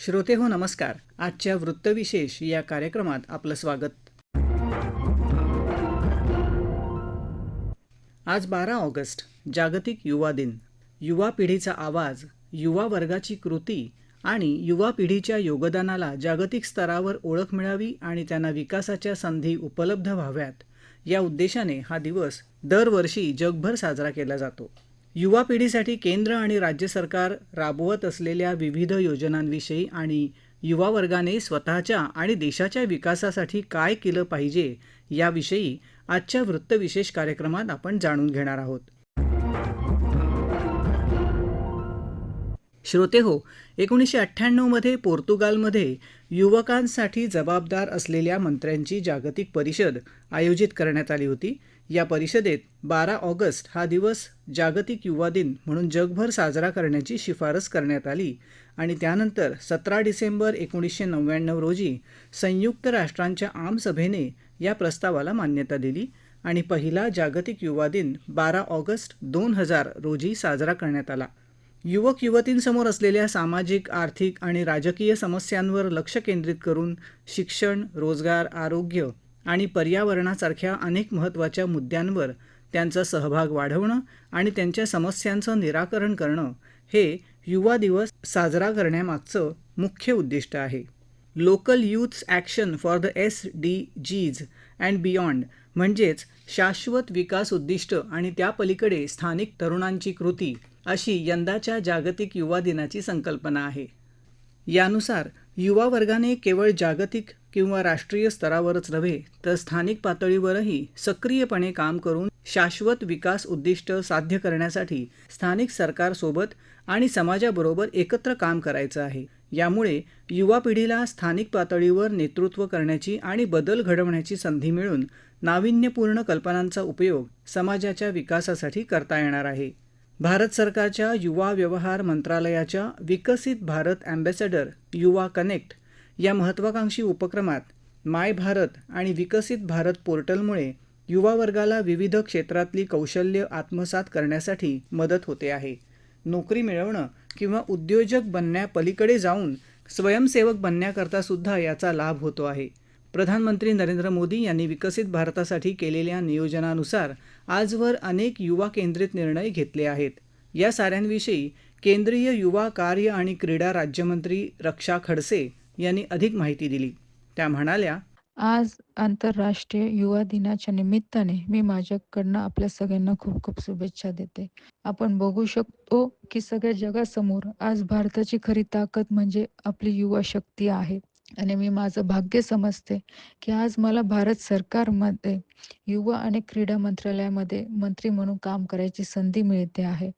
श्रोते हो नमस्कार. आजच्या वृत्तविशेष या कार्यक्रमात आपलं स्वागत. आज बारा ऑगस्ट जागतिक युवा दिन. युवा पिढीचा आवाज युवा वर्गाची कृती आणि युवा पिढीच्या योगदानाला जागतिक स्तरावर ओळख मिळावी आणि त्यांना विकासाच्या संधी उपलब्ध व्हाव्यात या उद्देशाने हा दिवस दरवर्षी जगभर साजरा केला जातो. युवा पिढीसाठी केंद्र आणि राज्य सरकार राबवत असलेल्या विविध योजनांविषयी आणि युवा वर्गाने स्वतःच्या आणि देशाच्या विकासासाठी काय केलं पाहिजे याविषयी आजच्या वृत्तविशेष कार्यक्रमात आपण जाणून घेणार आहोत. श्रोते हो एकोणीसशे अठ्ठ्याण्णवमध्ये पोर्तुगालमध्ये युवकांसाठी जबाबदार असलेल्या मंत्र्यांची जागतिक परिषद आयोजित करण्यात आली होती. या परिषदेत बारा ऑगस्ट हा दिवस जागतिक युवा दिन म्हणून जगभर साजरा करण्याची शिफारस करण्यात आली आणि त्यानंतर सतरा डिसेंबर एकोणीसशे नव्याण्णव रोजी संयुक्त राष्ट्रांच्या आमसभेने या प्रस्तावाला मान्यता दिली आणि पहिला जागतिक युवा दिन बारा ऑगस्ट दोन हजार रोजी साजरा करण्यात आला. युवक युवतींसमोर असलेल्या सामाजिक आर्थिक आणि राजकीय समस्यांवर लक्ष केंद्रित करून शिक्षण रोजगार आरोग्य आणि पर्यावरणासारख्या अनेक महत्त्वाच्या मुद्द्यांवर त्यांचा सहभाग वाढवणं आणि त्यांच्या समस्यांचं निराकरण करणं हे युवा दिवस साजरा करण्यामागचं मुख्य उद्दिष्ट आहे. Local youths action for the S D Gs and beyond म्हणजेच शाश्वत विकास उद्दिष्ट आणि त्या पलीकडे स्थानिक तरुणांची कृती अशी यंदाच्या जागतिक युवा दिनाची संकल्पना आहे. यानुसार युवा वर्गाने केवळ जागतिक किंवा राष्ट्रीय स्तरावरच नव्हे तर स्थानिक पातळीवरही सक्रियपणे काम करून शाश्वत विकास उद्दिष्ट साध्य करण्यासाठी स्थानिक सरकारसोबत आणि समाजाबरोबर एकत्र काम करायचं आहे. यामुळे युवा पिढीला स्थानिक पातळीवर नेतृत्व करण्याची आणि बदल घडवण्याची संधी मिळून नाविन्यपूर्ण कल्पनांचा उपयोग समाजाच्या विकासासाठी करता येणार आहे. भारत सरकारच्या युवा व्यवहार मंत्रालयाच्या विकसित भारत अँबॅसेडर युवा कनेक्ट या महत्त्वाकांक्षी उपक्रमात माय भारत आणि विकसित भारत पोर्टलमुळे युवा वर्गाला विविध क्षेत्रातली कौशल्य आत्मसात करण्यासाठी मदत होते आहे. नोकरी मिळवणं किंवा उद्योजक बनण्यापलीकडे जाऊन स्वयंसेवक बनण्याकरता सुद्धा याचा लाभ होतो आहे. प्रधानमंत्री नरेंद्र मोदी यांनी विकसित भारतासाठी केलेल्या नियोजनानुसार आजवर अनेक युवा केंद्रित निर्णय घेतले आहेत. या साऱ्यांविषयी केंद्रीय युवा कार्य आणि क्रीडा राज्यमंत्री रक्षा खडसे यांनी अधिक माहिती दिली. त्या म्हणाल्या आज आंतरराष्ट्रीय युवा दिनाच्या निमित्ताने मी माझ्याकडनं आपल्या सगळ्यांना खूप खूप शुभेच्छा देते. आपण बघू शकतो की सगळ्या जगासमोर आज भारताची खरी ताकद म्हणजे आपली युवा शक्ती आहे. आणि मी माझं भाग्य समजते की आज मला भारत सरकारमध्ये युवा आणि क्रीडा मंत्रालयामध्ये मंत्री म्हणून काम करायची संधी मिळते आहे.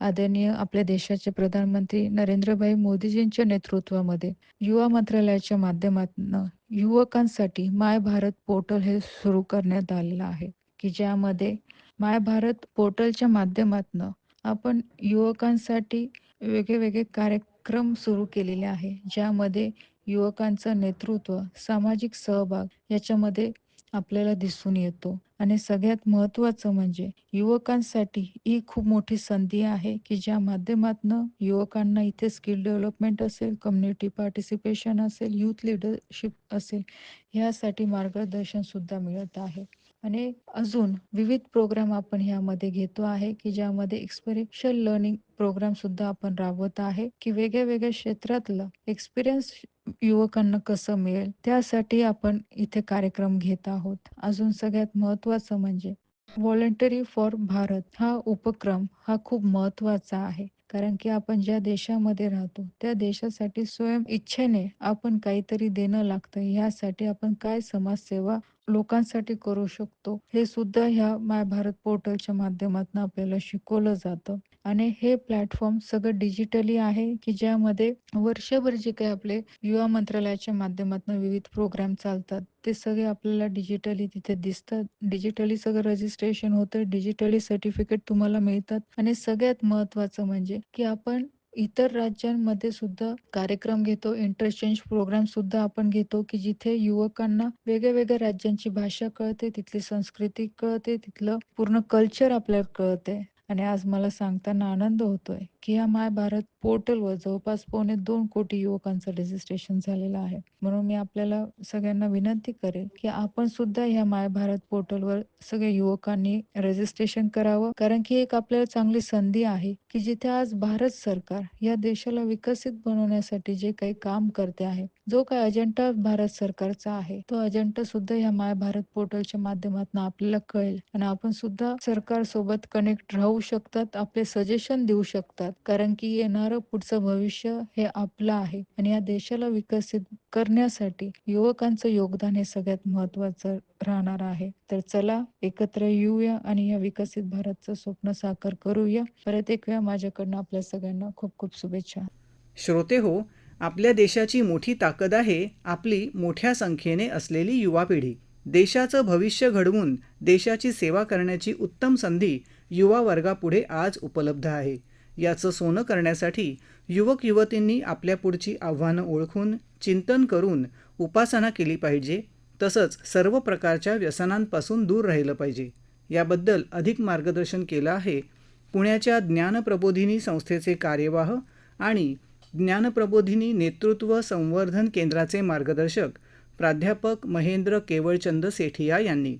आदरणीय आपल्या देशाचे प्रधानमंत्री नरेंद्रभाई मोदीजींच्या नेतृत्वामध्ये युवा मंत्रालयाच्या माध्यमातून युवकांसाठी माय भारत पोर्टल हे सुरू करण्यात आलेलं आहे की ज्यामध्ये माय भारत पोर्टलच्या माध्यमातून आपण युवकांसाठी वेगळे वेगळे कार्यक्रम सुरू केलेले आहे ज्यामध्ये युवकांचं नेतृत्व सामाजिक सहभाग याच्यामध्ये आपल्याला दिसून येतो. आणि सगळ्यात महत्वाचं म्हणजे युवकांसाठी ही खूप मोठी संधी आहे की ज्या माध्यमातनं युवकांना इथे स्किल डेव्हलपमेंट असेल कम्युनिटी पार्टिसिपेशन असेल युथ लिडरशिप असेल ह्यासाठी मार्गदर्शन सुद्धा मिळत आहे. आणि अजून विविध प्रोग्राम आपण ह्यामध्ये घेतो आहे की ज्यामध्ये एक्सपिरियन्शियल लर्निंग प्रोग्राम सुद्धा आपण राबवत आहे की वेगळ्या वेगळ्या क्षेत्रातलं एक्सपिरियन्स युवकांना कसं मिळेल त्यासाठी आपण इथे कार्यक्रम घेत आहोत. अजून सगळ्यात महत्वाचं म्हणजे व्हॉलंटरी फॉर भारत हा उपक्रम हा खूप महत्त्वाचा आहे. कारण की आपण ज्या देशामध्ये राहतो त्या देशासाठी स्वयं इच्छेने आपण काहीतरी देणं लागतं. ह्यासाठी आपण काय समाजसेवा लोकांसाठी करू शकतो हे सुद्धा ह्या माय भारत पोर्टलच्या माध्यमातून आपल्याला शिकवलं जातं. आणि हे प्लॅटफॉर्म सगळं डिजिटली आहे की ज्यामध्ये वर्षभर जे काही आपले युवा मंत्रालयाच्या माध्यमातून विविध प्रोग्राम चालतात ते सगळे आपल्याला डिजिटली तिथे दिसतात. डिजिटली सगळं रजिस्ट्रेशन होतं डिजिटली सर्टिफिकेट तुम्हाला मिळतात. आणि सगळ्यात महत्वाचं म्हणजे की आपण इतर राज्यांमध्ये सुद्धा कार्यक्रम घेतो इंटरचेंज प्रोग्राम सुद्धा आपण घेतो की जिथे युवकांना वेगळ्या वेगळ्या राज्यांची भाषा कळते तिथली संस्कृती कळते तिथलं पूर्ण कल्चर आपल्याला कळते. आणि आज मला सांगताना आनंद होतोय की हा माय भारत पोर्टलवर जवळपास पावणे दोन कोटी युवकांचं रजिस्ट्रेशन झालेलं आहे. म्हणून मी आपल्याला सगळ्यांना विनंती करेल की आपण सुद्धा ह्या माय भारत पोर्टलवर सगळ्या युवकांनी रजिस्ट्रेशन करावं. कारण की एक आपल्याला चांगली संधी आहे की जिथे आज भारत सरकार या देशाला विकसित बनवण्यासाठी जे काही काम करते आहे जो काही अजेंडा भारत सरकारचा आहे तो अजेंडा सुद्धा ह्या माय भारत पोर्टलच्या माध्यमातून आपल्याला कळेल. आणि आपण सुद्धा सरकार सोबत कनेक्ट राहू शकतात आपले सजेशन देऊ शकतात. कारण की येणार पुढचं भविष्य हे आपलं आहे. आणि या देशाला विकसित करण्यासाठी युवकांचं योगदान हे सगळ्यात महत्वाचं राहणार आहे. तर चला एकत्र येऊया आणि या विकसित भारतचं स्वप्न साकार करूया. परत एक वेळा माझ्याकडनं आपल्या सगळ्यांना खूप खूप शुभेच्छा. श्रोते हो आपल्या देशाची मोठी ताकद आहे आपली मोठ्या संख्येने असलेली युवा पिढी. देशाचं भविष्य घडवून देशाची सेवा करण्याची उत्तम संधी युवा वर्गापुढे आज उपलब्ध आहे. याचं सोनं करण्यासाठी युवक युवतींनी आपल्या पुढची आव्हानं ओळखून चिंतन करून उपासना केली पाहिजे. तसंच सर्व प्रकारच्या व्यसनांपासून दूर राहिलं पाहिजे. याबद्दल अधिक मार्गदर्शन केलं आहे पुण्याच्या ज्ञानप्रबोधिनी संस्थेचे कार्यवाह आणि ज्ञानप्रबोधिनी नेतृत्व संवर्धन केंद्राचे मार्गदर्शक प्राध्यापक महेंद्र केवळचंद सेठिया यांनी.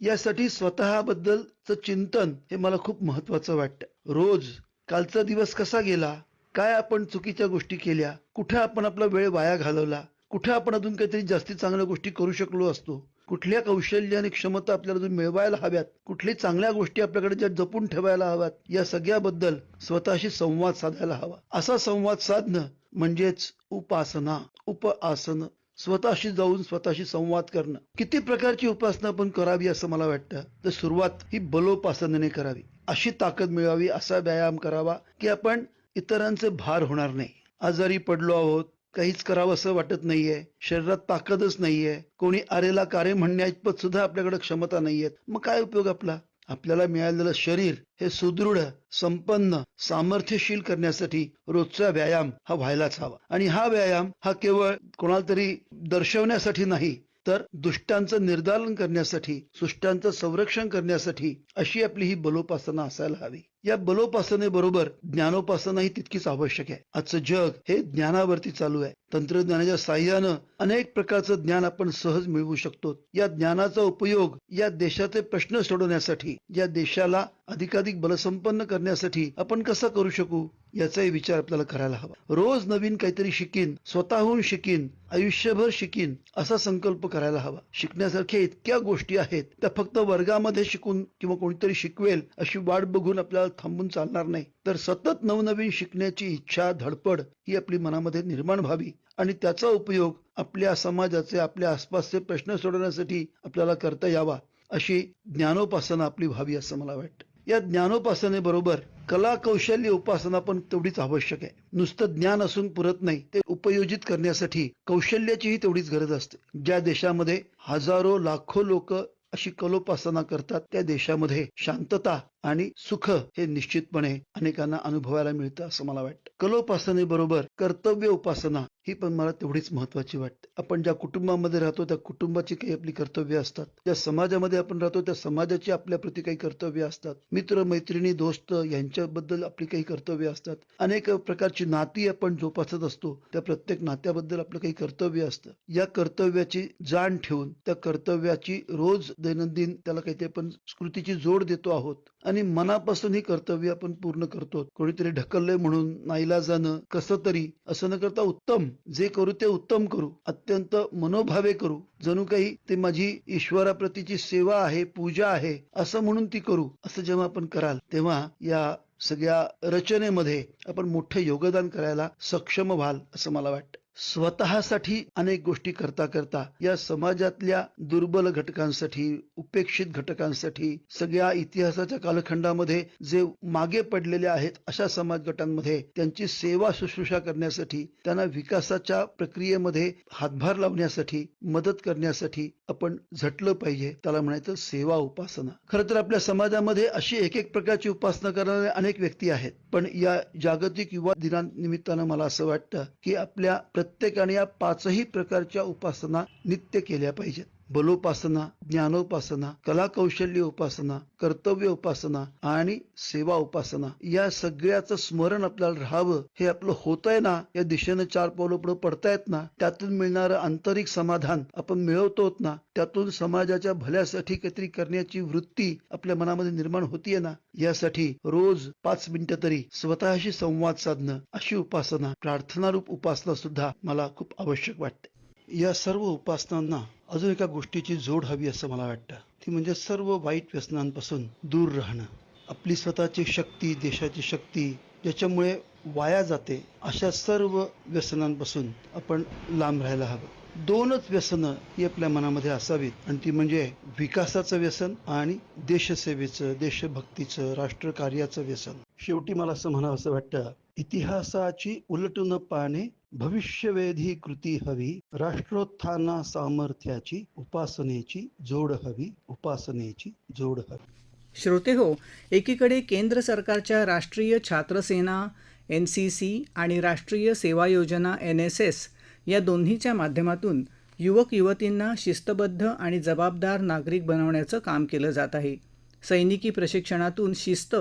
यासाठी स्वतःबद्दलचं चिंतन हे मला खूप महत्वाचं वाटतं. रोज कालचा दिवस कसा गेला? काय आपण चुकीच्या गोष्टी केल्या? कुठे आपण आपला वेळ वाया घालवला? कुठे आपण अजून काहीतरी जास्ती चांगल्या गोष्टी करू शकलो असतो? कुठल्या कौशल्य आणि क्षमता आपल्याला अजून मिळवायला हव्यात? कुठल्या चांगल्या गोष्टी आपल्याकडे ज्या जपून ठेवायला हव्यात? या सगळ्याबद्दल स्वतःशी संवाद साधायला हवा. असा संवाद साधणं म्हणजेच उपासना उपआसन. स्वतःशी जाऊन स्वतःशी संवाद करणं. किती प्रकारची उपासना आपण करावी असं मला वाटतं. तर सुरुवात ही बलोपासनेने करावी. अशी ताकद मिळावी असा व्यायाम करावा की आपण इतरांचे भार होणार नाही. आजारी पडलो आहोत काहीच करावं असं वाटत नाहीये शरीरात ताकदच नाहीये कोणी आरेला कारे म्हणण्याइतपत सुद्धा आपल्याकडे क्षमता नाहीयेत. मग काय उपयोग आपला? आपल्याला मिळालेलं शरीर हे सुदृढ संपन्न सामर्थ्यशील करण्यासाठी रोजचा व्यायाम हा व्हायलाच हवा. आणि हा व्यायाम हा केवळ कोणाला तरी दर्शवण्यासाठी नाही तर दुष्टांचं निर्दालन करण्यासाठी सुष्टांचं संरक्षण करण्यासाठी अशी आपली ही बलोपासना असायला हवी. या बलोपासनेबरोबर ज्ञानोपासना ही तितकीच आवश्यक आहे. आजचं जग हे ज्ञानावरती चालू आहे. तंत्रज्ञानाच्या साह्यानं अनेक प्रकारचं ज्ञान आपण सहज मिळवू शकतो. या ज्ञानाचा उपयोग या देशाचे प्रश्न सोडवण्यासाठी या देशाला अधिकाधिक बलसंपन्न करण्यासाठी आपण कसा करू शकू याचाही विचार आपल्याला करायला हवा. रोज नवीन काहीतरी शिकीन स्वतःहून शिकीन आयुष्यभर शिकीन असा संकल्प करायला हवा. शिकण्यासारख्या इतक्या गोष्टी आहेत त्या फक्त वर्गामध्ये शिकून किंवा कोणीतरी शिकवेल अशी वाट बघून आपल्याला थांबून चालणार नाही. तर सतत नवनवीन शिकण्याची इच्छा धडपड ही आपली मनामध्ये निर्माण व्हावी आणि त्याचा उपयोग आपल्या समाजाचे आपल्या आसपासचे प्रश्न सोडवण्यासाठी आपल्याला करता यावा अशी ज्ञानोपासना आपली व्हावी असं मला वाटतं. या ज्ञानोपासनेबरोबर कला कौशल्य उपासना पण तेवढीच आवश्यक आहे. नुसतं ज्ञान असून पुरत नाही ते उपयोजित करण्यासाठी कौशल्याचीही तेवढीच गरज असते. ज्या देशामध्ये हजारो लाखो लोक अशी कलोपासना करतात त्या देशामध्ये शांतता आणि सुख हे निश्चितपणे अनेकांना अनुभवायला मिळतं असं मला वाटतं. कलोपासनेबरोबर कर्तव्य उपासना ही पण मला तेवढीच महत्वाची वाटते. आपण ज्या कुटुंबामध्ये राहतो त्या कुटुंबाची काही आपली कर्तव्य असतात. ज्या समाजामध्ये आपण राहतो त्या समाजाची आपल्या प्रती काही कर्तव्य असतात. मित्र मैत्रिणी दोस्त यांच्याबद्दल आपली काही कर्तव्य असतात. अनेक प्रकारची नाती आपण जोपासत असतो त्या प्रत्येक नात्याबद्दल आपलं काही कर्तव्य असतं. या कर्तव्याची जाण ठेवून त्या कर्तव्याची रोज दैनंदिन त्याला काहीतरी आपण स्कृतीची जोड देतो आहोत. आणि मनापासून ही कर्तव्य आपण पूर्ण करतो. कोणीतरी ढकललंय म्हणून नाईलाजानं कसं तरी असं न करता उत्तम जे करू ते उत्तम करू अत्यंत मनोभावे करू. जणू काही ते माझी ईश्वराप्रतीची सेवा आहे पूजा आहे असं म्हणून ती करू असं जेव्हा आपण कराल तेव्हा या सगळ्या रचनेमध्ये आपण मोठं योगदान करायला सक्षम व्हाल असं मला वाटतं. स्वतःसाठी अनेक गोष्टी करता करता या समाजातल्या दुर्बल घटकांसाठी उपेक्षित घटकांसाठी सगळ्या इतिहासाच्या कालखंडामध्ये जे मागे पडलेले आहेत अशा समाज गटांमध्ये त्यांची सेवा शुश्रूषा करण्यासाठी त्यांना विकासाच्या प्रक्रियेमध्ये हातभार लावण्यासाठी मदत करण्यासाठी आपण झटलं पाहिजे. त्याला म्हणायचं सेवा उपासना. खरं तर आपल्या समाजामध्ये अशी एक एक प्रकारची उपासना करणारे अनेक व्यक्ती आहेत. पण या जागतिक युवा दिनानिमित्तानं मला असं वाटतं की आपल्या प्रत्येकाने या पाचही प्रकारच्या उपासना नित्य केल्या पाहिजेत. बलोपासना ज्ञानोपासना कला कौशल्य उपासना कर्तव्य उपासना आणि सेवा उपासना या सगळ्याचं स्मरण आपल्याला राहावं हे आपलं होत आहे ना या दिशेनं चार पावलं पुढे पडतायत ना त्यातून मिळणारं आंतरिक समाधान आपण मिळवतो ना त्यातून समाजाच्या भल्यासाठी काहीतरी करण्याची वृत्ती आपल्या मनामध्ये निर्माण होतीये ना यासाठी रोज पाच मिनिटं तरी स्वतःशी संवाद साधणं अशी उपासना प्रार्थनारूप उपासना सुद्धा मला खूप आवश्यक वाटते. या सर्व उपासनांना अजून एका गोष्टीची जोड हवी असं मला वाटतं. ती म्हणजे सर्व वाईट व्यसनांपासून दूर राहणं. आपली स्वतःची शक्ती देशाची शक्ती ज्याच्यामुळे वाया जाते अशा सर्व व्यसनांपासून आपण लांब राहायला हवं. दोनच व्यसनं ही आपल्या मनामध्ये असावीत. आणि ती म्हणजे विकासाचं व्यसन आणि देशसेवेचं देशभक्तीचं राष्ट्रकार्याचं व्यसन. शेवटी मला असं म्हणावं असं वाटतं इतिहासाची उलटून पाने भविष्यवेधी कृती हवी राष्ट्रोत्थाना सामर्थ्याची उपासनेची जोड हवी उपासनेची जोड हवी. श्रोते हो एकीकडे केंद्र सरकारच्या राष्ट्रीय छात्र सेना एन सी सी आणि राष्ट्रीय सेवा योजना एन एस एस या दोन्हीच्या माध्यमातून युवक युवतींना शिस्तबद्ध आणि जबाबदार नागरिक बनवण्याचं काम केलं जात आहे. सैनिकी प्रशिक्षणातून शिस्त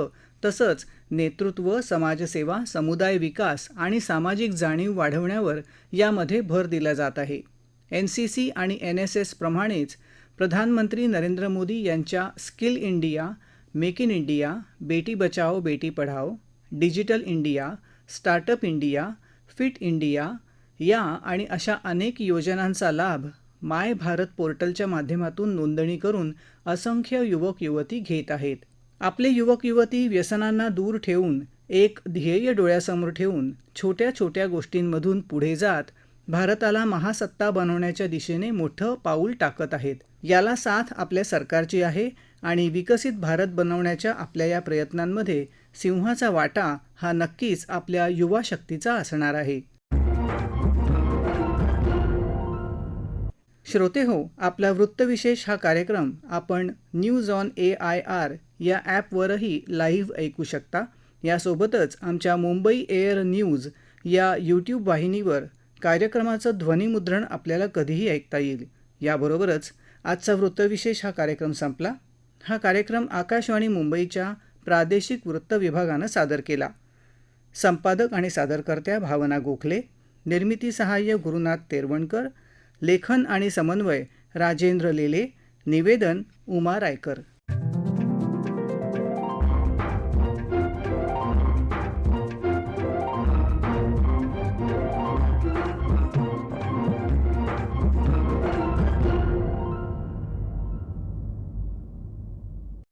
तसंच नेतृत्व समाजसेवा समुदाय विकास आणि सामाजिक जाणीव वाढवण्यावर यामध्ये भर दिला जात आहे. एन सी सी आणि एन एस एस प्रमाणेच प्रधानमंत्री नरेंद्र मोदी यांच्या skill India make in India Beti Bachao Beti Padhao digital India startup India fit India या आणि अशा अनेक योजनांचा लाभ माय भारत पोर्टलच्या माध्यमातून नोंदणी करून असंख्य युवक युवती घेत आहेत. आपले युवक युवती व्यसनांना दूर ठेवून एक ध्येय डोळ्यासमोर ठेवून छोट्या छोट्या गोष्टींमधून पुढे जात भारताला महासत्ता बनवण्याच्या दिशेने मोठं पाऊल टाकत आहेत. याला साथ आपल्या सरकारची आहे आणि विकसित भारत बनवण्याच्या आपल्या या प्रयत्नांमध्ये सिंहाचा वाटा हा नक्कीच आपल्या युवा शक्तीचा असणार आहे. श्रोते हो आपला वृत्तविशेष हा कार्यक्रम आपण news on A I R या ॲपवरही लाईव्ह ऐकू शकता. यासोबतच आमच्या मुंबई एअर न्यूज या यूट्यूब वाहिनीवर कार्यक्रमाचं ध्वनिमुद्रण आपल्याला कधीही ऐकता येईल. याबरोबरच आजचा वृत्तविशेष हा कार्यक्रम संपला. हा कार्यक्रम आकाशवाणी मुंबईच्या प्रादेशिक वृत्त विभागानं सादर केला. संपादक आणि सादरकर्त्या भावना गोखले निर्मिती सहाय्य गुरुनाथ तेरवणकर लेखन आणि समन्वय राजेंद्र लेले निवेदन उमा रायकर.